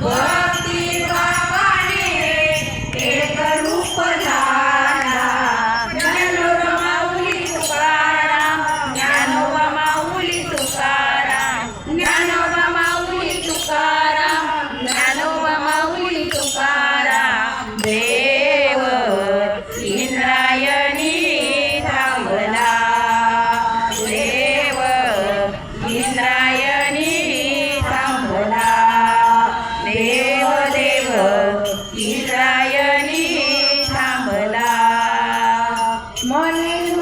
Wow. morning,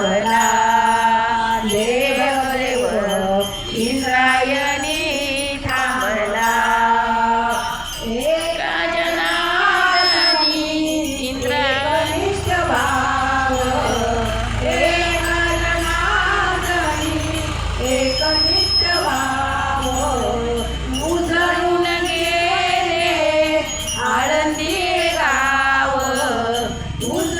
आपला देव देव थांबला एका जनानी इंद्रगनिष्ठ भाव एका जनानी एकनिष्ठ भाव उजळून गेले आळंदी गाव उज